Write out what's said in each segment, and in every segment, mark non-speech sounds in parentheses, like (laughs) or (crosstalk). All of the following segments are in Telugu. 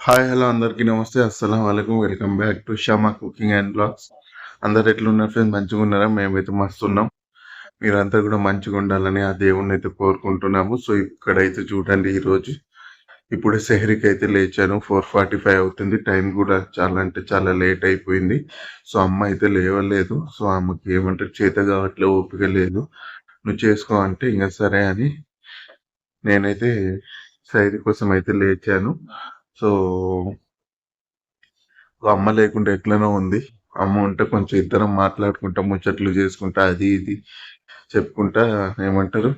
హాయ్ హలో అందరికీ నమస్తే అస్సలం వాళ్ళకు welcome back to Shama cooking and blogs అందరు ఎట్లున్నారు ఫ్రెండ్స్? మంచిగా ఉన్నారా? మేమైతే మస్తున్నాం మీరంతా కూడా మంచిగా ఉండాలని ఆ దేవుణ్ణి అయితే కోరుకుంటున్నాము. సో ఇక్కడైతే చూడండి ఈరోజు. ఇప్పుడే సెహరికి అయితే లేచాను. ఫోర్ ఫార్టీ ఫైవ్ అవుతుంది. టైం కూడా చాలా అంటే చాలా లేట్ అయిపోయింది. సో అమ్మ అయితే లేవలేదు. సో ఆమెకి ఏమంటారు చేత కావట్లే ఓపిక లేదు. నువ్వు చేసుకో అంటే ఇంకా సరే అని నేనైతే సైరి కోసం అయితే లేచాను. సో అమ్మ లేకుండా ఎట్లనో ఉంది. అమ్మ ఉంటే కొంచెం ఇద్దరం మాట్లాడుకుంటా ముచ్చట్లు చేసుకుంటా అది ఇది చెప్పుకుంటా ఏమంటారు?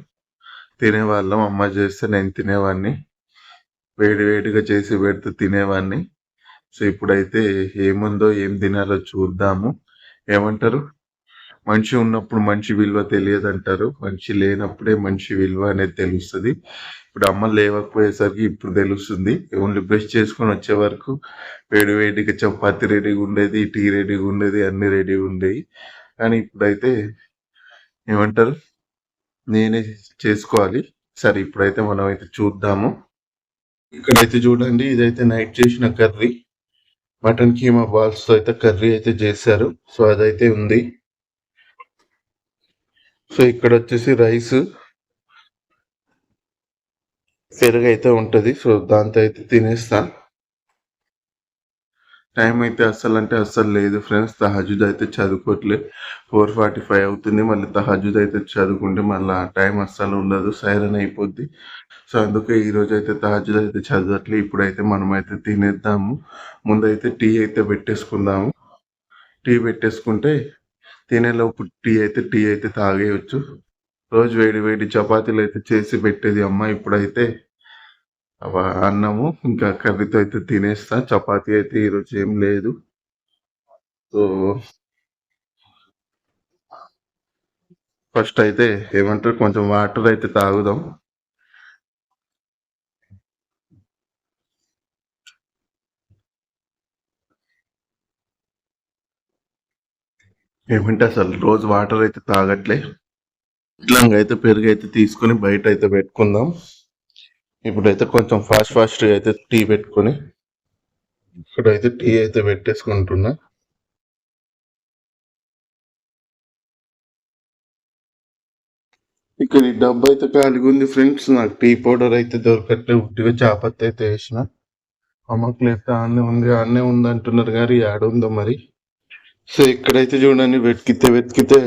తినేవాళ్ళం అమ్మ చేస్తే నేను తినేవాడిని వేడి వేడిగా చేసి పెడితే తినేవాడిని సో ఇప్పుడైతే ఏముందో ఏం తినాలో చూద్దాము. ఏమంటారు? మంచి ఉన్నప్పుడు మంచి విలువ తెలియదు అంటారు మంచి లేనప్పుడే మంచి విలువ అనేది తెలుస్తుంది. ఇప్పుడు అమ్మ లేవకపోయేసరికి ఇప్పుడు తెలుస్తుంది. ఓన్లీ బ్రష్ చేసుకొని వచ్చే వరకు వేడి వేడిగా చపాతి రెడీగా ఉండేది టీ రెడీగా ఉండేది అన్ని రెడీగా ఉండేవి. కానీ ఇప్పుడైతే ఏమంటారు? నేనే చేసుకోవాలి. సరే ఇప్పుడైతే మనం అయితే చూద్దాము. ఇక్కడైతే చూడండి ఇదైతే నైట్ చేసిన కర్రీ. మటన్ కీమా బాల్స్తో అయితే కర్రీ అయితే చేశారు. సో అదైతే ఉంది. సో ఇక్కడ వచ్చేసి రైస్. పెరుగు అయితే ఉంటుంది సో దాంతో అయితే తినేస్తా. టైం అయితే అస్సలు అంటే అస్సలు లేదు ఫ్రెండ్స్. తహజుద్ అయితే చదువుకోవట్లే ఫోర్ ఫార్టీ ఫైవ్ అవుతుంది మళ్ళీ తహజుద్ అయితే చదువుకుంటే మళ్ళీ ఆ టైం అస్సలు ఉండదు సైరన్ అయిపోద్ది. సో అందుకే ఈరోజు అయితే తహజుద్ అయితే చదవట్లే ఇప్పుడైతే మనం అయితే తినేద్దాము. ముందైతే టీ అయితే పెట్టేసుకుందాము. టీ పెట్టేసుకుంటే తినేలోపు టీ అయితే టీ అయితే తాగేయచ్చు. రోజు వేడి వేడి చపాతీలు అయితే చేసి పెట్టేది అమ్మ ఇప్పుడైతే. అన్నము ఇంకా కర్రీతో అయితే తినేస్తా. చపాతీ అయితే ఈరోజు ఏం లేదు. సో ఫస్ట్ అయితే ఏమంటారు కొంచెం వాటర్ అయితే తాగుదాం. ఏమంటే అసలు రోజు వాటర్ అయితే తాగట్లే. ఇట్లాగా అయితే పెరుగు అయితే తీసుకొని బయట అయితే పెట్టుకుందాం. ఇప్పుడైతే కొంచెం ఫాస్ట్ ఫాస్ట్ అయితే టీ పెట్టుకొని ఇక్కడైతే టీ అయితే పెట్టేసుకుంటున్నా. ఇక్కడ ఈ డబ్బు అయితే ఖాళీగా ఉంది ఫ్రెండ్స్. నాకు టీ పౌడర్ అయితే దొరకట్లే ఉట్టిగా చాపత్తి అయితే వేసిన. అమ్మకు లేకపోతే ఆనే ఉంది ఆనే ఉంది అంటున్నారు కానీ యాడ్ ఉందో మరి. సో ఇక్కడైతే చూడండి వెతికితే వెతికితే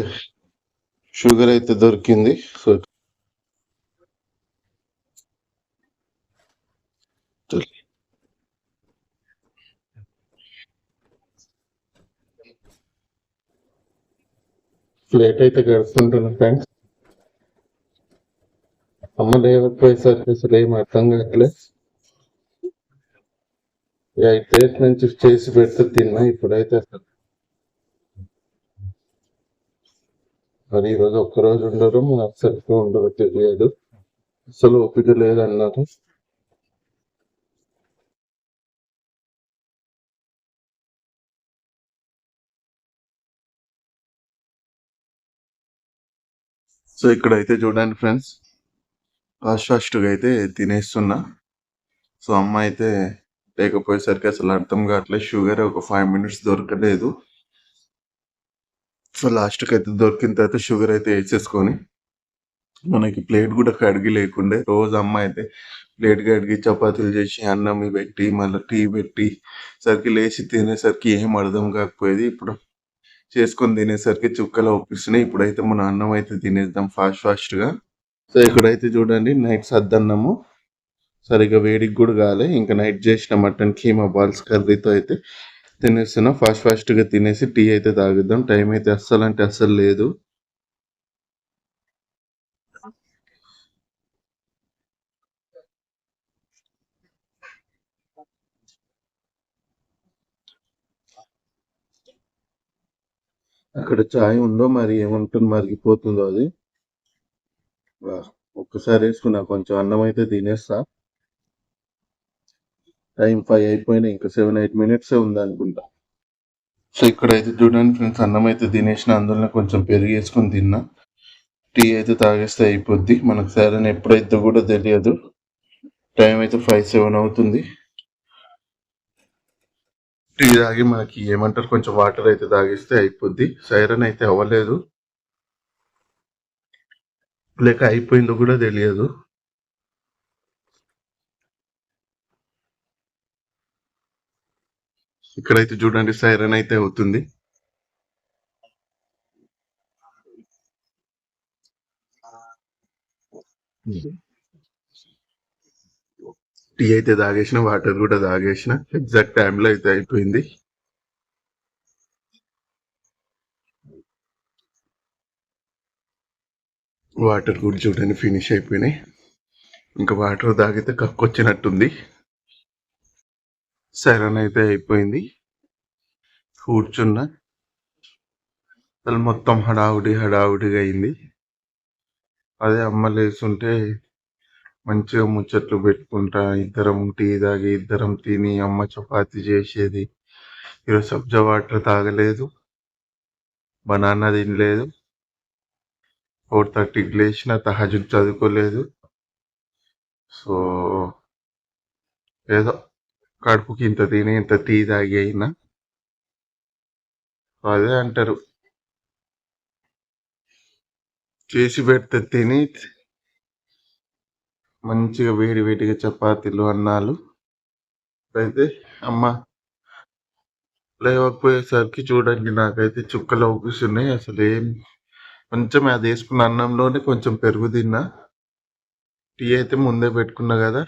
షుగర్ అయితే దొరికింది. సో ప్లేట్ అయితే గడుస్తుంటున్నాను ఫ్రెండ్స్. అమ్మ లేకపోయేసరికి అసలు ఏం అర్థం కావట్లే. ఎయిట్ డేస్ నుంచి చేసి పెడితే తిన్నా ఇప్పుడైతే అసలు మరి ఈరోజు ఒక్కరోజు ఉండరు నాకు సరిగ్గా ఉండరు తెలియదు. అసలు ఓపిక లేదన్నారు. సో ఇక్కడైతే చూడండి ఫ్రెండ్స్ ఫస్ట్ ఫస్ట్గా అయితే తినేస్తున్నా. సో అమ్మ అయితే లేకపోయేసరికి అసలు అర్థం కావట్లేదు. షుగర్ ఒక ఫైవ్ మినిట్స్ దొరకలేదు. సో లాస్ట్కి అయితే దొరికిన తర్వాత షుగర్ అయితే వేసేసుకొని మనకి ప్లేట్ కూడా కడిగి లేకుండే రోజు అమ్మ అయితే ప్లేట్ కడిగి చపాతీలు చేసి అన్నం పెట్టి మళ్ళీ టీ పెట్టి సరికి లేచి తినేసరికి ఏం అర్థం కాకపోయేది. ఇప్పుడు చేసుకొని తినేసరికి చుక్కలు ఒప్పిస్తున్నాయి. ఇప్పుడైతే మన అన్నం అయితే తినేద్దాం ఫాస్ట్ ఫాస్ట్గా. సో ఇక్కడైతే చూడండి నైట్ సద్దన్నము. సరిగా వేడికి కూడా కాలే. ఇంకా నైట్ చేసిన మటన్ కీమా బాల్స్ కర్రీతో అయితే తినేస్తున్నా ఫాస్ట్ ఫాస్ట్గా తినేసి టీ అయితే తాగిద్దాం. టైం అయితే అస్సలు అంటే అస్సలు లేదు. అక్కడ చాయ్ ఉందో మరి ఏముంటుంది మరిగిపోతుందో అది. ఒక్కసారి వేసుకున్నా కొంచెం అన్నం అయితే తినేస్తా. టైం ఫైవ్ అయిపోయినా ఇంకా సెవెన్ ఎయిట్ మినిట్స్ ఉంది అనుకుంటా సో ఇక్కడైతే చూడండి ఫ్రెండ్స్ అన్నం అయితే తినేసిన అందులో కొంచెం పెరిగేసుకొని తిన్నా. టీ అయితే తాగేస్తే అయిపోద్ది. మనకు సరైన ఎప్పుడైతే కూడా తెలియదు. టైం అయితే ఫైవ్ సెవెన్ అవుతుంది. టీ తాగి మనకి ఏమంటారు? కొంచెం వాటర్ అయితే తాగిస్తే అయిపోద్ది. సైరన్ అయితే అవ్వలేదు. లేక అయిపోయిందో కూడా తెలియదు. ఇక్కడైతే చూడండి సైరన్ అయితే అవుతుంది. టీ అయితే తాగేసిన వాటర్ కూడా తాగేసిన. ఎగ్జాక్ట్ టైంలో అయితే అయిపోయింది. వాటర్ కూడా చూడండి ఫినిష్ అయిపోయినాయి. ఇంకా వాటర్ తాగితే కక్కొచ్చినట్టుంది. సైరన్ అయితే అయిపోయింది. కూర్చున్నా. అసలు మొత్తం హడావుడి హడావుడిగా అయింది. అదే అమ్మ లేచుంటే మంచిగా ముచ్చట్లు పెట్టుకుంటా ఇద్దరం టీ తాగి ఇద్దరం తిని అమ్మ చపాతి చేసేది. ఈరోజు సబ్జా వాటర్ తాగలేదు. బనానా తినలేదు. ఫోర్ థర్టీకి లేచిన తహజుద్ చదువుకోలేదు. సో ఏదో కడుపుకి ఇంత తిని ఇంత టీ తాగి అయినా అదే అంటారు. చేసి పెడితే తిని మంచిగా వేడి వేడిగా చపాతీలు అన్నాలు అయితే అమ్మ లేవకపోయేసరికి చూడండి నాకైతే చుక్కలు అవుపిస్తున్నాయి అసలు ఏం కొంచెం అది వేసుకున్న అన్నంలోనే కొంచెం పెరుగు తిన్నా. టీ అయితే ముందే పెట్టుకున్నా కదా.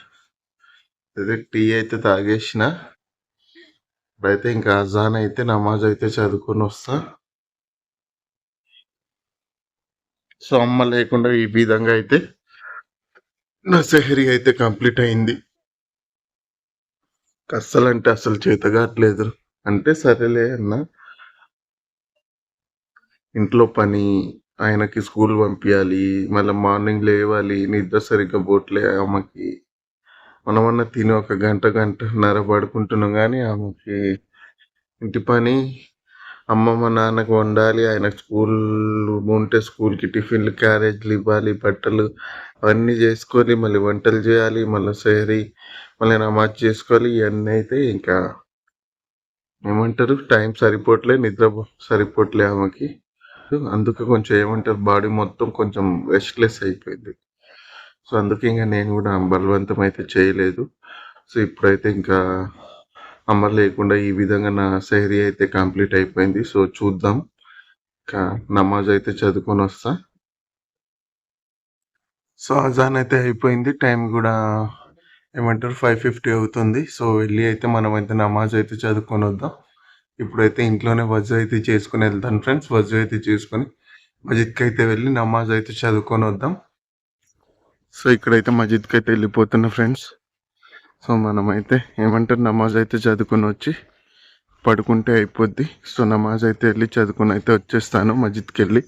అదే టీ అయితే తాగేసిన. ఇప్పుడైతే ఇంకా అజాన్ అయితే నమాజ్ అయితే చదువుకొని వస్తా. సో అమ్మ లేకుండా ఈ విధంగా అయితే నా సెహరీ అయితే కంప్లీట్ అయింది. అస్సలు అంటే అసలు చేతగాట్లేదు. అంటే సరేలే అన్న. ఇంట్లో పని ఆయనకి స్కూల్ పంపించాలి మళ్ళీ మార్నింగ్ లేవాలి నిద్ర సరిగ్గా పోట్లే ఆమెకి మనమన్నా తిని ఒక గంట గంటన్నర పడుకుంటున్నాం కానీ ఆమెకి ఇంటి పని అమ్మమ్మ నాన్నకు వండాలి ఆయన స్కూల్ ఉంటే స్కూల్కి టిఫిన్లు క్యారేజ్లు ఇవ్వాలి బట్టలు అవన్నీ చేసుకొని మళ్ళీ వంటలు చేయాలి మళ్ళీ సహరీ మళ్ళీ నమాజ్ చేసుకోవాలి ఇవన్నీ అయితే ఇంకా ఏమంటారు? టైం సరిపోవట్లే నిద్ర సరిపోవట్లే ఆమెకి. అందుకే కొంచెం ఏమంటారు? బాడీ మొత్తం కొంచెం రెస్ట్లెస్ అయిపోయింది. సో అందుకే ఇంకా నేను కూడా బలవంతం అయితే చేయలేదు. సో ఇప్పుడైతే ఇంకా అమ్మ లేకుండా ఈ విధంగా నా సహరీ అయితే కంప్లీట్ అయిపోయింది. సో చూద్దాం. ఇంకా నమాజ్ అయితే చదువుకొని వస్తా. సో అజాన్ అయితే అయిపోయింది. టైం కూడా ఏమంటారు? ఫైవ్ ఫిఫ్టీ అవుతుంది. సో వెళ్ళి అయితే మనం అయితే నమాజ్ అయితే చదువుకొని వద్దాం. ఇప్పుడైతే ఇంట్లోనే వజ్ అయితే చేసుకుని వెళ్తాను ఫ్రెండ్స్. వజ్ అయితే చేసుకొని మజిద్కి అయితే వెళ్ళి నమాజ్ అయితే చదువుకొని వద్దాం. సో ఇక్కడైతే మజిద్కి అయితే వెళ్ళిపోతున్నా ఫ్రెండ్స్. సో మనమైతే ఏమంటారు నమాజ్ అయితే చదువుకొని వచ్చి పడుకుంటే అయిపోద్ది. సో నమాజ్ అయితే వెళ్ళి చదువుకొని అయితే వచ్చేస్తాను మజిద్కి వెళ్ళి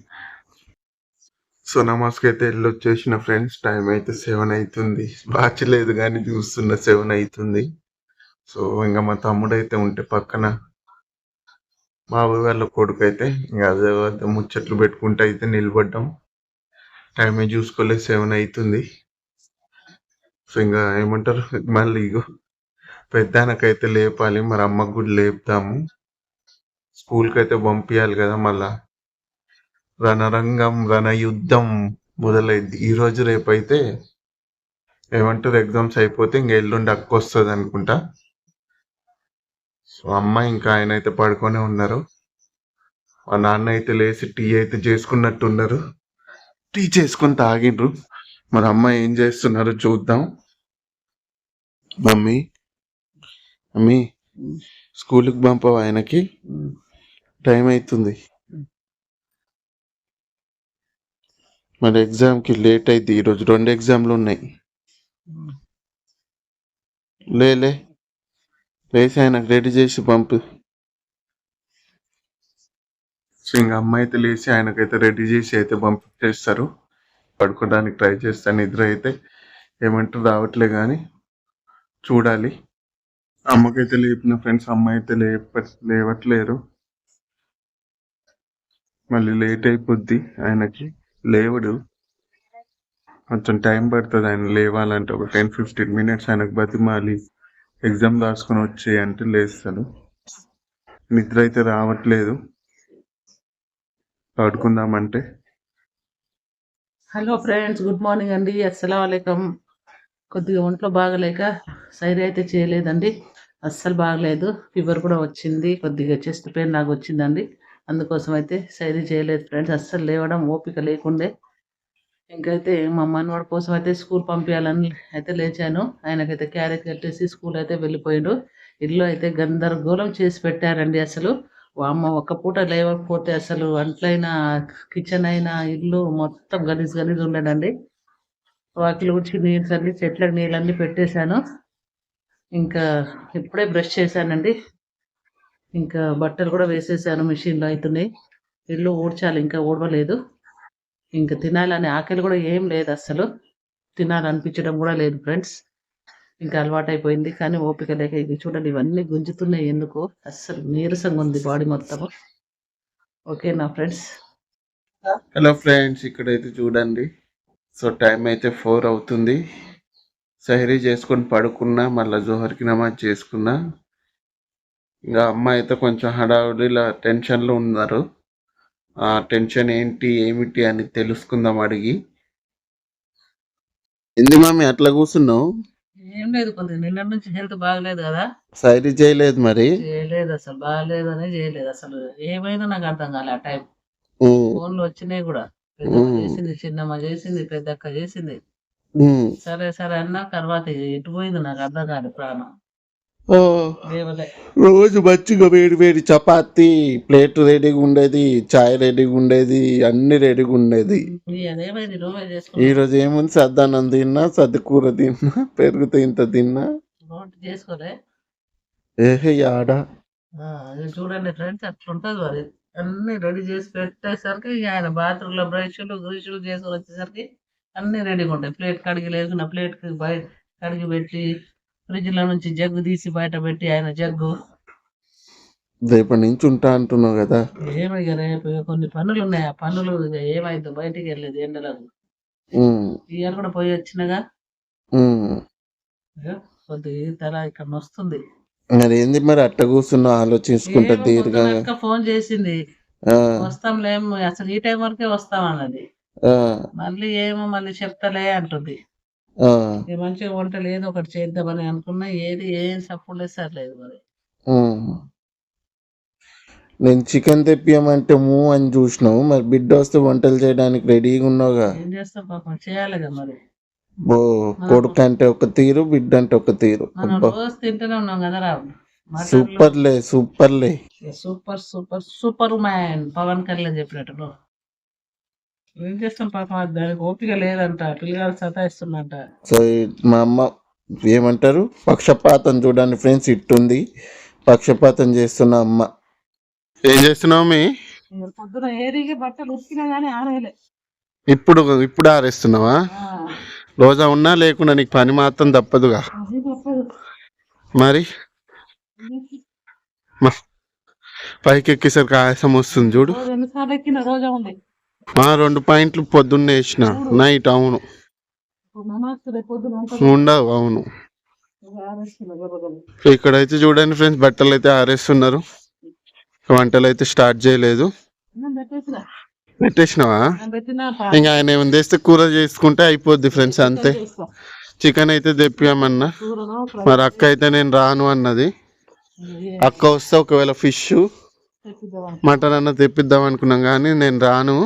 సో నమాజ్కి అయితే వెళ్ళి వచ్చేసిన ఫ్రెండ్స్ టైం అయితే సెవెన్ అవుతుంది వాచ్ కానీ చూస్తున్న సెవెన్ అవుతుంది సో ఇంకా మా తమ్ముడు అయితే ఉంటే పక్కన మా వాళ్ళ కొడుకు అయితే ఇంకా అదే వద్ద ముచ్చట్లు పెట్టుకుంటూ అయితే నిలబడ్డాం. టైమే చూసుకోలేదు సెవెన్ అవుతుంది సో ఇంకా ఏమంటారు? మళ్ళీ ఇగో పెద్దానకైతే లేపాలి మరి అమ్మకు కూడా లేపుతాము స్కూల్కి అయితే పంపించాలి కదా మళ్ళా. రణరంగం రణయుద్ధం మొదలైద్ది ఈరోజు రేపు రేపైతే ఏమంటారు? ఎగ్జామ్స్ అయిపోతే ఇంక ఎల్లుండి అక్క వస్తుంది అనుకుంటా. సో అమ్మ ఇంకా ఆయన అయితే పడుకొనే ఉన్నారు. మా నాన్న అయితే లేచి టీ అయితే చేసుకున్నట్టున్నారు. టీ చేసుకొని తాగిండ్రు. మరి అమ్మ ఏం చేస్తున్నారు చూద్దాం. మమ్మీ మమ్మీ స్కూల్కి పంపవు ఆయనకి? టైం అవుతుంది మరి ఎగ్జామ్కి లేట్ అయింది ఈరోజు రెండు ఎగ్జామ్లు ఉన్నాయి. లేలే లేచి ఆయనకు రెడీ చేసి పంపు. సో ఇంకా అమ్మాయి అయితే లేచి ఆయనకైతే రెడీ చేసి అయితే పంపించేస్తారు. పడుకోవడానికి ట్రై చేస్తాను నిద్ర అయితే ఏమంటారు రావట్లే కానీ చూడాలి. అమ్మకైతే లేపిన ఫ్రెండ్స్ అమ్మ అయితే లేప లేవట్లేరు. మళ్ళీ లేట్ అయిపోద్ది ఆయనకి లేవడు. కొంచెం టైం పడుతుంది ఆయన లేవాలంటే ఒక టెన్ ఫిఫ్టీన్ మినిట్స్ ఆయనకు బతిమాలి. ఎగ్జామ్ రాసుకొని వచ్చి అంటే లేస్తాడు. నిద్ర అయితే రావట్లేదు. ఆడుకుందామంటే. హలో ఫ్రెండ్స్ గుడ్ మార్నింగ్ అండి. అస్సలం కొద్దిగా ఒంట్లో బాగలేక సైరీ అయితే చేయలేదండి. అస్సలు బాగలేదు. ఫీవర్ కూడా వచ్చింది. కొద్దిగా చెస్ట్ పెయిన్ నాకు వచ్చిందండి. అందుకోసం అయితే సైరీ చేయలేదు ఫ్రెండ్స్. అస్సలు లేవడం ఓపిక లేకుండే. ఇంకైతే మా మనవాడి కోసం అయితే స్కూల్ పంపించాలని అయితే లేచాను. ఆయనకైతే క్యారేజ్ కట్టేసి స్కూల్ అయితే వెళ్ళిపోయాడు. ఇల్లు అయితే గందరగోళం చేసి పెట్టారండి అసలు అమ్మ ఒక్క పూట లేవకపోతే అసలు అంట్లైనా కిచెన్ అయినా ఇల్లు మొత్తం గలీజ్ గలీజ్ ఉండడండి వాకిలు ఊడ్చి నీళ్ళు చల్లి చెట్లకు నీళ్ళన్నీ పెట్టేశాను. ఇంకా ఇప్పుడే బ్రష్ చేశానండి. ఇంకా బట్టలు కూడా వేసేసాను మిషన్లో అవుతున్నాయి ఇల్లు ఊడ్చాలి ఇంకా ఊడవలేదు. ఇంకా తినాలని ఆకలి కూడా ఏం లేదు అసలు తినాలనిపించడం కూడా లేదు ఫ్రెండ్స్. ఇంకా అలవాటు అయిపోయింది కానీ ఓపిక లేక ఇది చూడండి ఇవన్నీ గుంజుతున్నాయి ఎందుకో. అస్సలు నీరసంగా ఉంది బాడీ మొత్తము ఓకే నా ఫ్రెండ్స్. హలో ఫ్రెండ్స్ ఇక్కడైతే చూడండి. సో టైం అయితే ఫోర్ అవుతుంది. సహరీ చేసుకొని పడుకున్నా మళ్ళీ జోహర్కి నమాజ్ చేసుకున్నా. ఇంకా అమ్మ అయితే కొంచెం హడావుడిలా టెన్షన్లో ఉన్నారు. ఆ టెన్షన్ ఏంటి ఏమిటి అని తెలుసుకుందాం అడిగి. ఎందు మమ్మీ అట్లా కూర్చున్నావు? ఏం లేదు కొద్దిగా నిన్న నుంచి హెల్త్ బాగలేదు కదా. సైరీ చేయలేదు మరి? చేయలేదు అసలు బాగలేదు అని చేయలేదు అసలు. ఏమైనా నాకు అర్థం కాలే ఆ టైం. ఫోన్లు వచ్చినాయి కూడా. పెద్దమ్మ మ్మ్. చేసింది చిన్నమ్మ చేసింది పెద్దక్క చేసింది. సరే సరే అన్నా తర్వాత ఎటు పోయింది నాకు అర్థం కాదు ప్రాణం. రోజు మంచిగా వేడి వేడి చపాతి ప్లేట్ రెడీగా ఉండేది చాయ్ రెడీగా ఉండేది అన్ని రెడీగా ఉండేది. ఈ రోజు ఏముంది? సద్దానం తిన్నా సద్ది కూర తిన్నా పెరుగుతో ఇంత తిన్నా. ఏహే ఆడ చూడండి ఫ్రెండ్స్ అట్లుంటది మరి. అన్ని రెడీ చేసి పెట్టేసరికి ఆయన బాత్రూంలో బ్రష్లు గ్రీషులు చేసుకొని వచ్చేసరికి అన్ని రెడీగా ఉంటాయి. ప్లేట్ కడిగి లేకున్న ప్లేట్ బయట కడిగి పెట్టి ఫ్రిడ్జ్లో నుంచి జగ్గు తీసి బయట పెట్టి ఆయన జగ్గు. రేపటి నుంచి ఉంటా అంటున్నావు కదా. ఏమో ఇక రేపు కొన్ని పనులు ఉన్నాయి ఆ పనులు ఏమైందో బయటికి వెళ్ళేది ఎండలకు. ఇయర్ కూడా పోయి వచ్చినగా? కొద్దిగా తల ఇక్కడ వస్తుంది మరి ఏంది మరి అట్ట కూర్చున్నావు? ఆలోచించుకుంటా దీర్ఘంగా. ఫోన్ చేసింది. ఆ, వస్తాంలేం అసలు ఈ టైం వరకే వస్తాం అన్నది. మళ్ళీ ఏమో మళ్ళీ చెప్తలే అంటుంది. మంచిగా వంటలు ఏదో ఒకటి చేద్దామని అనుకున్నా ఏది ఏం సపోర్ట్ లేదు సర్లేదు మరి. ఉమ్. నేను చికెన్ తెప్పియమంటే మూ అని చూసినావు మరి బిడ్డ వస్తే వంటలు చేయడానికి రెడీగా ఉన్నావుగా? ఏం చేస్తాం పాపం చేయాలిగా మరి. ఓ కొడుకు అంటే ఒక తీరు బిడ్డ అంటే ఒక తీరు. మనం అబ్బా. రోజు తింటూనే ఉన్నాం కదా రా. మటన్లు సూపర్లే సూపర్లే. Super super super man Pawan Kalyan చెప్పినట్టు. ఏం చేస్తాం పాపం? దానికి ఓపిక లేదంట. పిల్లగాడు సతాయిస్తుందంట. సో మా అమ్మ ఏమంటారు? పక్షపాతం చూడండి ఫ్రెండ్స్ ఇట్టుంది. పక్షపాతం చేస్తున్న అమ్మ. ఏం చేస్తున్నావు మీ పొద్దున ఏరిగి బట్టలు ఉతికినా కానీ ఆరేలే ఇప్పుడు ఇప్పుడు ఆరేస్తున్నావా? ఆ, రోజా ఉన్నా లేకుండా నీకు పని మాత్రం తప్పదుగా. అది తప్పదు. మరి? మ- పైకి ఎక్కేసరికి ఆయాసం వస్తుంది చూడు. రోజు ఎన్నిసార్లు ఎక్కిన రోజా ఉంది. రెండు పాయింట్లు పొద్దున్నే వేసిన. నైట్ అవును. ఉండవు అవును. ఇక్కడైతే చూడండి ఫ్రెండ్స్ బట్టలు అయితే ఆరేస్తున్నారు. వంటలు అయితే స్టార్ట్ చేయలేదు. పెట్టేసినావా? ఇంకా ఆయన ఏమైనా తెస్తే కూర చేసుకుంటే అయిపోద్ది ఫ్రెండ్స్ అంతే. చికెన్ అయితే తెప్పామన్నా మరి అక్క అయితే నేను రాను అన్నది. అక్క వస్తే ఒకవేళ ఫిష్ మటన్ అన్న తెప్పిద్దాం అనుకున్నాం కానీ నేను రాను.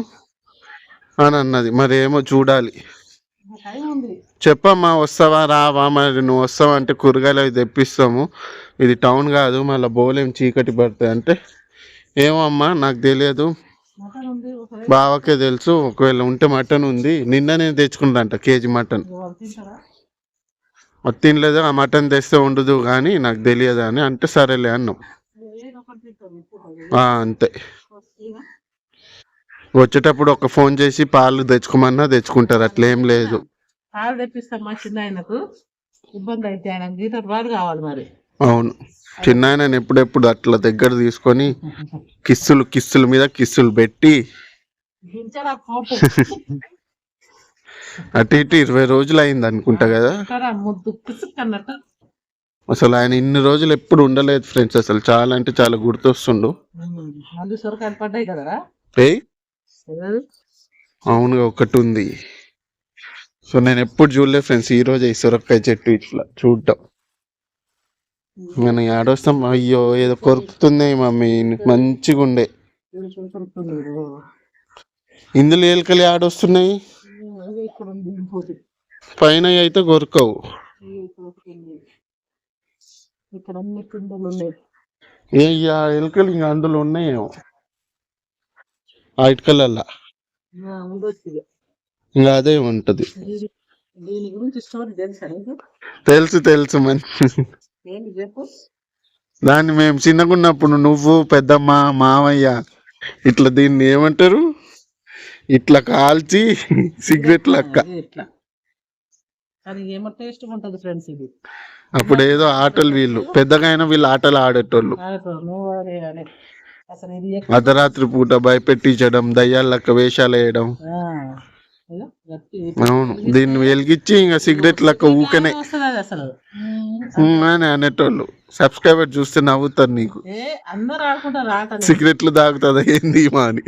అని అన్నది మరి ఏమో చూడాలి చెప్పమ్మా వస్తావా? రావా? మరి నువ్వు వస్తావా అంటే కూరగాయలు అవి తెప్పిస్తాము. ఇది టౌన్ కాదు మళ్ళీ బోలేం చీకటి పడతాయి అంటే. ఏమో అమ్మా నాకు తెలియదు. బావకే తెలుసు ఒకవేళ ఉంటే మటన్ ఉంది. నిన్న నేను తెచ్చుకుంటా కేజీ మటన్. తినలేదు ఆ మటన్ తెస్తే ఉండదు కానీ నాకు తెలియదు అని అంటే సరేలే అన్నాం. అంతే? వచ్చేటప్పుడు ఒక ఫోన్ చేసి పాలు తెచ్చుకోమన్నా తెచ్చుకుంటారు. అట్లేం లేదు. పాలు తెప్పిస్తాం మా చిన్న ఆయనకు ఇబ్బంది అయితే ఆయన లీటర్ పాలు కావాలి మరి. అవును. చిన్న ఆయన ఎప్పుడెప్పుడు అట్లా దగ్గర తీసుకొని కిస్సులు కిస్సుల మీద కిస్సులు పెట్టి అటు ఇటు ఇరవై రోజులు అయింది అనుకుంటా కదా. అసలు ఆయన ఇన్ని రోజులు ఎప్పుడు ఉండలేదు ఫ్రెండ్స్. అసలు చాలా అంటే చాలా గుర్తొస్తుండు. పడ్డాయి కదరా? అవునుగా ఒకటి ఉంది సో నేను ఎప్పుడు చూడలేదు ఫ్రెండ్స్. ఈ రోజు ఈ సొరకాయ చెట్టు ఇట్లా చూడటం మనం ఆడొస్తాం అయ్యో ఏదో కొరుకుతుంది మమ్మీ. మంచిగా ఉండే ఇందులో ఏలకలు ఆడొస్తున్నాయి. పైన అయితే కొరకవు. ఏ ఎలుకలు ఇంకా అందులో ఉన్నాయేమో. వైట్ ఉండొచ్చు ఇక. అదే ఉంటది. తెలుసా తెలుసు మంచి దాన్ని మేము చిన్నగా ఉన్నప్పుడు నువ్వు పెద్దమ్మ మామయ్య ఇట్లా దీన్ని ఏమంటారు? ఇట్లా కాల్చి సిగరెట్ లెక్క అప్పుడు ఏదో ఆటలు వీళ్ళు. పెద్దగా అయినా వీళ్ళు ఆటలు ఆడేటోళ్ళు. అర్ధరాత్రి పూట భయపెట్టించడం దయ్యాల లెక్క వేషాలు వేయడం. అవును దీన్ని వెలిగించి ఇంకా సిగరెట్ లెక్క ఊకనే. అని అనేటోళ్ళు. సబ్స్క్రైబర్ చూస్తే నవ్వుతారు నీకు. సిగరెట్లు తాగుతుందా ఏంది మా అని?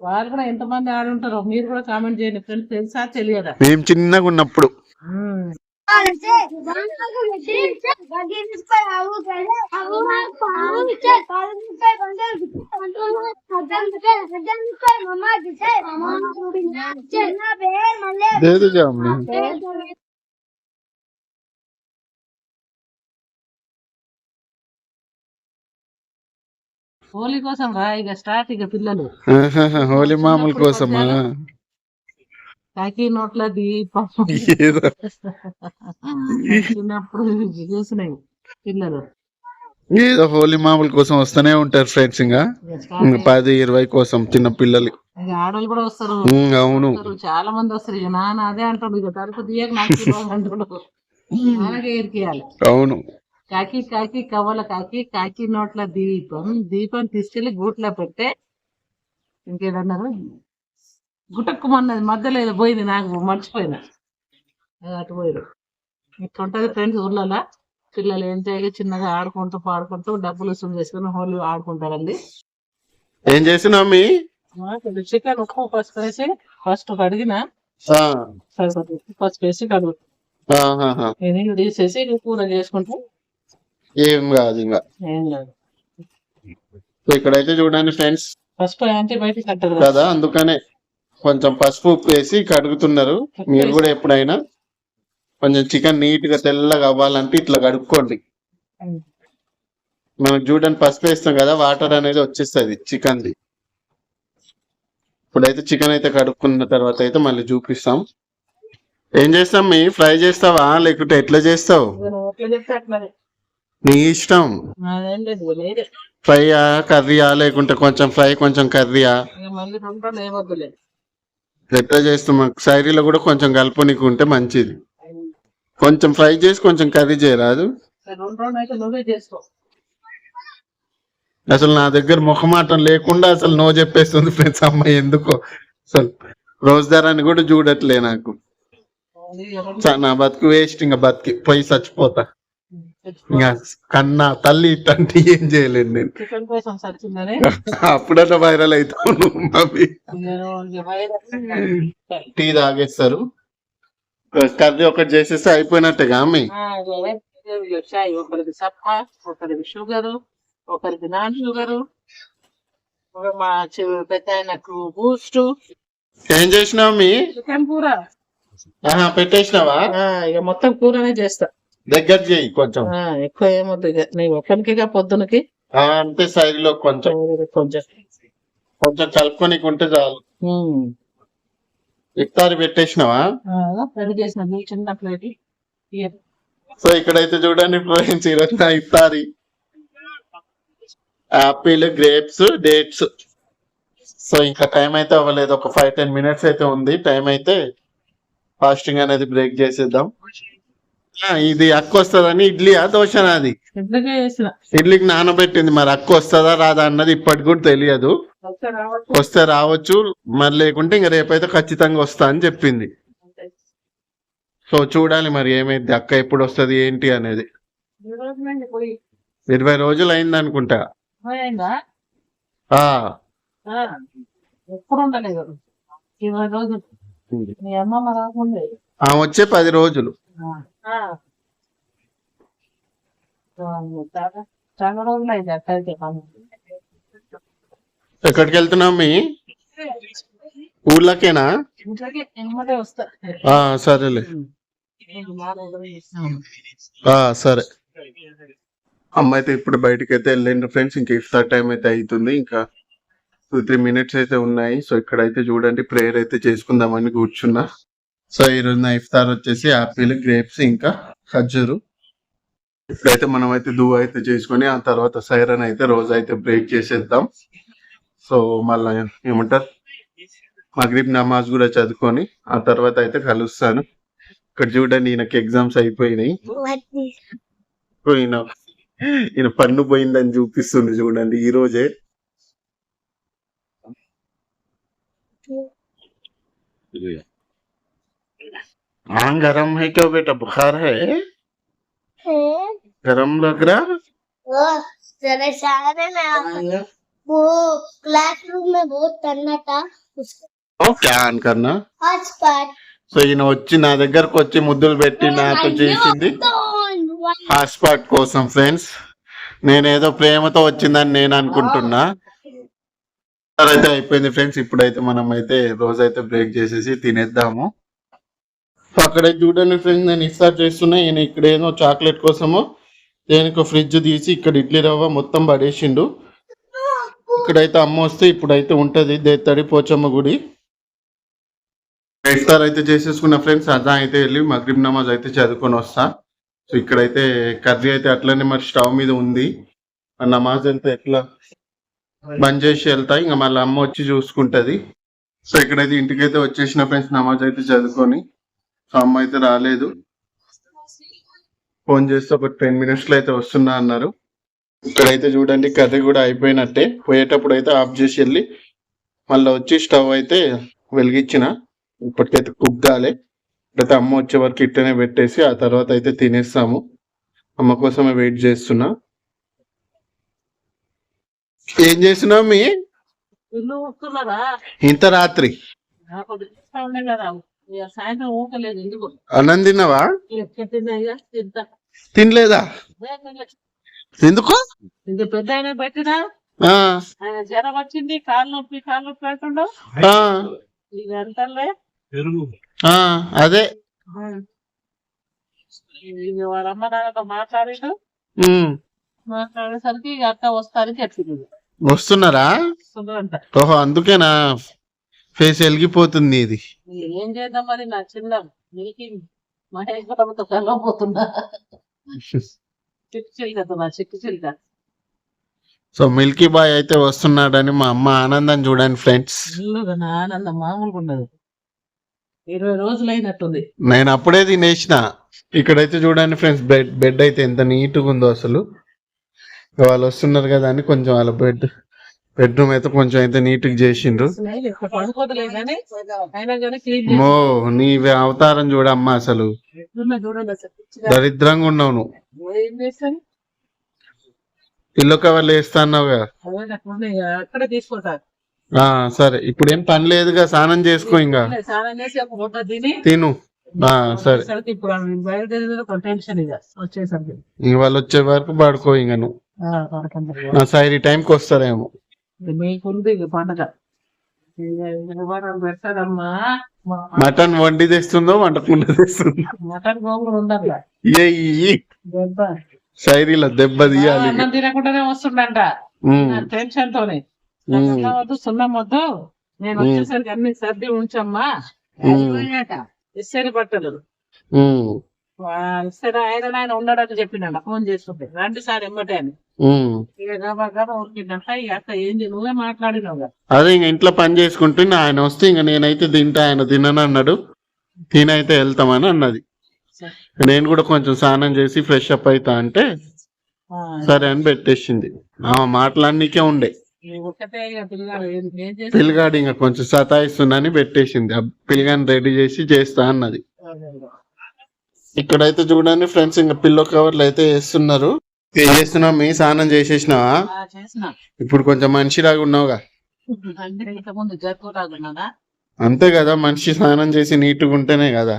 వాళ్ళు కూడా ఎంతమంది ఆడుంటారో మీరు కూడా కామెంట్ చేయండి. ఫ్రెండ్స్ తెలుసా తెలియదా? మేము చిన్నగా ఉన్నప్పుడు. లేదు జామ్ని హోలీ కోసం రా ఇక స్టార్ట్ ఇక పిల్లలు ఆహాహా, హోలీ మామూలు కోసమా కాకి నోట్ల (laughs) చిన్నప్పుడు చూసినాయి పిల్లలు. ఏదో హోలీ మామూలు కోసం వస్తూనే ఉంటారు ఫ్రెండ్స్ ఇంకా. పది ఇరవై కోసం చిన్న పిల్లలు. ఆడవాళ్ళు కూడా వస్తారు. అవును. చాలా మంది వస్తారు. ఇక నాన్న అదే అంటాడు. ఇక తలుపు తీయక నాకు అవును. కాకి కాకి కవ్వల కాకి కాకి నోట్ల దీపం. దీపం తీసుకెళ్ళి గూట్లో పెట్టే ఇంకేదన్నారు? గుటక్కుమన్నది మధ్యలో ఏదో పోయింది నాకు మర్చిపోయినా. అటు పోయారు ఇట్లుంటది ఫ్రెండ్స్ ఊర్లలో. పిల్లలు ఏం చేయగా చిన్నగా ఆడుకుంటూ పాడుకుంటూ డబ్బులు వసూలు చేసుకుని హోలీ ఆడుకుంటారండి. ఏం చేసినావు మీ? చికెన్ ఉప్పు పసుపు వేసి ఫస్ట్ కడిగిన ఉప్పు పసుపు వేసి కడుగు. తీసేసి కూర చేసుకుంటే. ఏం కాదు ఇంకా. ఏం సో ఇక్కడైతే చూడండి ఫ్రెండ్స్ పసుపు యాంటీబయాటిక్ అంటారు కదా. కదా అందుకనే. కొంచెం పసుపు ఉప్పు వేసి కడుగుతున్నారు. మీరు కూడా ఎప్పుడైనా కొంచెం చికెన్ నీట్గా తెల్లగా అవ్వాలంటే ఇట్లా కడుక్కోండి. మనకు చూడండి పసుపు వేస్తాం కదా వాటర్ అనేది వచ్చేస్తుంది చికెన్ ది ఇప్పుడైతే చికెన్ అయితే కడుక్కున్న తర్వాత అయితే మళ్ళీ చూపిస్తాం. ఏం చేస్తాం మీ? ఫ్రై చేస్తావా? లేకుంటే ఎట్లా చేస్తావు? నీ ఇష్టం. ఫ్రైయా కర్రీయా లేకుంటే కొంచెం ఫ్రై కొంచెం కర్రీయా ఇక మళ్ళీ రెండు రోజులు ఏమొద్దులే ఎట్లా చేస్తాం. శైరీలో కూడా కొంచెం కలుపునికి ఉంటే మంచిది. కొంచెం ఫ్రై చేసి కొంచెం కర్రీ చేయరాదు. అసలు నా దగ్గర ముఖమాటం లేకుండా అసలు నో చెప్పేస్తుంది ఫ్రెండ్స్ అమ్మాయి ఎందుకో? అసలు రోజుదారాన్ని కూడా చూడట్లే నాకు. నా బతుకు వేస్ట్ ఇంకా బతికి పోయి చచ్చిపోతా. ఇంకా కన్నా తల్లి ఇట్టంటే ఏం చేయలేను నేను. అప్పుడన్నా వైరల్ మమ్మీ. బయట టీ తాగేస్తారు. కర్రీ ఒకటి చేసేస్తే అయిపోయినట్టేగా అమ్మి ఒకరికి సప్ప ఒకరికి షుగరు ఒకరికి నాన్ షుగరు మా పెద్ద ఆయనకు బూస్ట్. ఏం చేసినావు మీ చికెన్ కూర. పెట్టేసినావా? ఇక మొత్తం కూరనే చేస్తా. దగ్గర చేయి కొంచెం. ఆ, ఎక్కువ ఏమొద్దు ఇక. నీ ఒక్కరికిగా పొద్దునకి. ఆ, అంటే సైడ్లో కొంచెం కొంచెం. కొంచెం కలుపుకొని ఉంటే చాలు. ఇఫ్తారి పెట్టేసినావా? చిన్న ప్లేట్. సో ఇక్కడైతే చూడండి ఫ్రెండ్స్ ఈరోజు నా ఇఫ్తారి. Apple grapes dates. సో ఇంకా టైం అయితే అవ్వలేదు. ఒక ఫైవ్ టెన్ మినిట్స్ అయితే ఉంది. టైం అయితే ఫాస్టింగ్ అనేది బ్రేక్ చేసేద్దాం. ఇది అక్క వస్తుందని ఇడ్లీయా దోశ అది ఇద్దరికే చేసిన? ఇడ్లీకి నానబెట్టింది మరి అక్క వస్తుందా రాదా అన్నది ఇప్పటికి కూడా తెలియదు. వస్తే రావచ్చు. మరి లేకుంటే ఇంకా రేపైతే ఖచ్చితంగా వస్తా అని చెప్పింది. సో చూడాలి మరి ఏమైంది అక్క ఎప్పుడు వస్తది ఏంటి అనేది. ఇరవై రోజులు అయింది అనుకుంటా. ఆ, ఆ, వచ్చే పది రోజులు. ఆ. ఆ, చాలా చాలా రోజులు అయింది అక్కడికి పని ఎక్కడికి వెళ్తున్నావు మీ? ఊర్లకేనా? సరేలే. సరే. అమ్మ అయితే ఇప్పుడు బయటకి అయితే వెళ్ళండి ఫ్రెండ్స్ ఇంకా ఇఫ్తార్ టైం అయితే అవుతుంది ఇంకా టూ త్రీ మినిట్స్ అయితే ఉన్నాయి. సో ఇక్కడైతే చూడండి ప్రేయర్ అయితే చేసుకుందామని కూర్చున్నా. సో ఈరోజు నా ఇఫ్తార్ వచ్చేసి యాపిల్ గ్రేప్స్ ఇంకా ఖజ్జూరు ఇప్పుడైతే మనం అయితే దువ్వ అయితే చేసుకొని ఆ తర్వాత సైరన్ అయితే రోజు అయితే బ్రేక్ చేసేద్దాం. సో మళ్ళా ఏమంటారు? మగ్రీబ్ నమాజ్ కూడా చదువుకొని ఆ తర్వాత అయితే కలుస్తాను. ఇక్కడ చూడండి ఈయనకి ఎగ్జామ్స్ అయిపోయినాయి. పోయిన. ఈయన ఈయన పన్ను పోయిందని చూపిస్తుంది చూడండి ఈ రోజే. हाँ गरम है क्या बेटा बुखार है गरम लग रहा वो जरा सारे में वो क्लासरूम में बहुत ठंडा था उसके ओ क्या आन करना हॉटस्पॉट సో ఈయన వచ్చి నా దగ్గరకు వచ్చి ముద్దులు పెట్టి నాతో చేసింది హాట్స్పాట్ కోసం ఫ్రెండ్స్ నేనేదో ప్రేమతో వచ్చిందని నేను అనుకుంటున్నా అయితే అయిపోయింది ఫ్రెండ్స్ ఇప్పుడైతే మనం అయితే రోజైతే బ్రేక్ చేసేసి తినేద్దాము సో అక్కడ చూడండి ఫ్రెండ్స్ నేను ఇస్టార్ట్ చేస్తున్నా. ఈయన ఇక్కడ ఏదో చాక్లెట్ కోసము దేనికో ఫ్రిడ్జ్ తీసి ఇక్కడ ఇడ్లీ రవ్వ మొత్తం పడేసిండు. ఇక్కడైతే అమ్మ వస్తే ఇప్పుడైతే ఉంటుంది. దేత్తడి పోచమ్మ గుడి. ఇస్తారు అయితే చేసేసుకున్న ఫ్రెండ్స్ అదా అయితే వెళ్ళి మగ్రిబ్ నమాజ్ అయితే చదువుకొని వస్తా. సో ఇక్కడైతే కర్రీ అయితే అట్లనే మరి స్టవ్ మీద ఉంది. నమాజ్ అయితే ఎట్లా? బంద్ చేసి వెళ్తా. ఇంకా మళ్ళీ అమ్మ వచ్చి చూసుకుంటది. సో ఇక్కడైతే ఇంటికైతే వచ్చేసిన ఫ్రెండ్స్ నమాజ్ అయితే చదువుకొని. సో అమ్మ అయితే రాలేదు. ఫోన్ చేస్తే ఒక టెన్ మినిట్స్లో అయితే వస్తున్నా అన్నారు. ఇక్కడైతే చూడండి కర్రీ కూడా అయిపోయినట్టే. పోయేటప్పుడు అయితే ఆఫ్ చేసి వెళ్ళి మళ్ళీ వచ్చి స్టవ్ అయితే వెలిగించిన. ఇప్పటికైతే కుక్ కాలే. ఇప్పుడైతే అమ్మ వచ్చే వరకు ఇట్టనే పెట్టేసి ఆ తర్వాత అయితే తినేస్తాము. అమ్మ కోసమే వెయిట్ చేస్తున్నా. ఏం చేస్తున్నావు మీ ఇంత రాత్రి. సాయంత్రం ఊకలేదు ఎందుకు? అన్నం తిన్నావా? తినలేదా? ఎందుకు? ఇంక పెద్ద ఆయన పెట్టినా? జ్వరం వచ్చింది కాలు నొప్పి కాలు నొప్పి అంటలే. ఆ, అదే. ఇక వాళ్ళ అమ్మ నాన్నతో మాట్లాడిండు. మాట్లాడేసరికి ఇక అక్క వస్తారని చెప్పింది వస్తున్నారా? ఓహో అందుకేనా? ఫేస్ వెలిగిపోతుంది ఇది. ఏం చేద్దాం మరి? నా చిన్న నీకి మహేష్ కుటుంబంతో కలవబోతున్నా చిక్కు చిలుక నా చిక్కు చిలుక. సో మిల్కీ బాయ్ అయితే వస్తున్నాడని మా అమ్మ ఆనందం చూడండి ఫ్రెండ్స్. నా ఆనందం మామూలుగా ఉండదు. ఇరవై రోజులు అయినట్టుంది నేను అప్పుడే తినేసిన. ఇక్కడైతే చూడండి ఫ్రెండ్స్ బెడ్ బెడ్ అయితే ఎంత నీట్గా ఉందో అసలు. వాళ్ళు వస్తున్నారు కదా అని కొంచెం వాళ్ళ బెడ్. బెడ్రూమ్ అయితే కొంచెం అయితే నీట్గా చేసిండ్రు. మో నీ అవతారం చూడమ్మా అసలు. దరిద్రంగా ఉన్నావు నువ్వు. పిల్లో కవర్లు ఆ, సరే ఇప్పుడు ఏం పని లేదుగా స్నానం చేసుకో ఇంకా. తిని. సరే. వాళ్ళు వచ్చే వరకు పడుకో ఇంక నువ్వు. సైరి టైంకి వస్తారేమో. మీకుంది ఇక పండగ ఇక ఎవరు పెడతారమ్మా మా- మటన్ వండి తెస్తుందో వండకుండా తెస్తుందో. మటన్ గోంగూర ఈ. దెబ్బ శైరీలో దెబ్బ తీయాలి. అన్నం తినకుండానే వస్తుండంట టెన్షన్ తోనే వద్దు సున్నం వద్దు. నేను. వచ్చేసరికి అన్ని సర్ది ఉంచమ్మా. ఉమ్, ఇస్తేరి బట్టలు. ఇస్తేరి ఆయన ఆయన ఉండడని చెప్పినాడు. ఫోన్ చేస్తుంటే రండి సార్ ఎమ్మటే అని. నువ్వే మాట్లాడినావు. అదే ఇంక ఇంట్లో పని చేసుకుంటున్నా ఆయన వస్తే ఇంక నేనైతే తింటా ఆయన తినను అన్నాడు తినైతే వెళ్తామని అన్నది. నేను కూడా కొంచెం స్నానం చేసి ఫ్రెష్ అప్ అవుతా అంటే సరే అని పెట్టేసింది. ఆ మాటలన్నీకే ఉండే. పిల్లగాడు ఇంకా కొంచెం సతాయిస్తుందని పెట్టేసింది. ఆ పిల్లగాని రెడీ చేసి చేస్తా అన్నది. ఇక్కడైతే చూడండి ఫ్రెండ్స్ ఇంకా పిల్లో కవర్లు అయితే వేస్తున్నారు. ఏం చేస్తున్నావు మీ? స్నానం చేసేసినావా? చేసిన. ఇప్పుడు కొంచెం మనిషిలాగా ఉన్నావుగా. అంటే ఇంతకుముందు జరుపుకుంటున్నానా అంతే కదా మనిషి స్నానం చేసి నీట్గా ఉంటేనే కదా.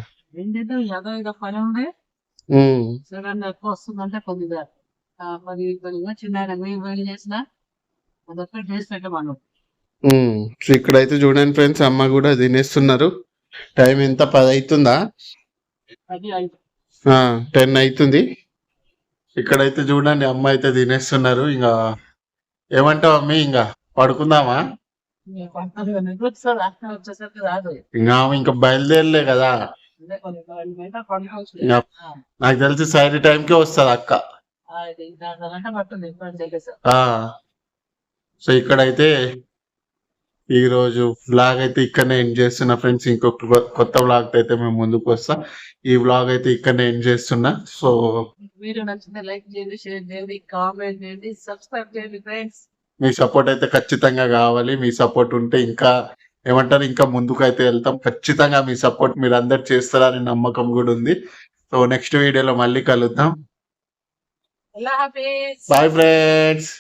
సో ఇక్కడైతే చూడండి ఫ్రెండ్స్ అమ్మ కూడా తినేస్తున్నారు. టైం ఎంత? పది అవుతుందా? టెన్ అవుతుంది ఇక్కడైతే చూడండి అమ్మ అయితే తినేస్తున్నారు. ఇంకా ఏమంటావు అమ్మి ఇంకా పడుకుందామా? ఇంకా ఇంకా బయలుదేరలే కదా. నాకు తెలిసి సైడ్ టైంకే వస్తుంది అక్క. సో ఇక్కడైతే ఈ రోజు వ్లాగ్ అయితే ఇక్కడనే ఎండ్ చేస్తున్నా ఫ్రెండ్స్ ఇంకొక కొత్త వ్లాగ్ అయితే మేము ముందుకు వస్తాం. ఈ వ్లాగ్ అయితే ఇక్కడనే ఎండ్ చేస్తున్నా. సో వీడియో నచ్చితే లైక్ చేయండి షేర్ చేయండి కామెంట్ చేయండి సబ్స్క్రైబ్ చేయండి ఫ్రెండ్స్ మీ సపోర్ట్ అయితే ఖచ్చితంగా కావాలి. మీ సపోర్ట్ ఉంటే ఇంకా ఏమంటారు ఇంకా ముందుకు అయితే వెళ్తాం. ఖచ్చితంగా మీ సపోర్ట్ మీరు అందరు చేస్తారని నమ్మకం కూడా ఉంది. సో నెక్స్ట్ వీడియోలో మళ్ళీ కలుద్దాం. Bye friends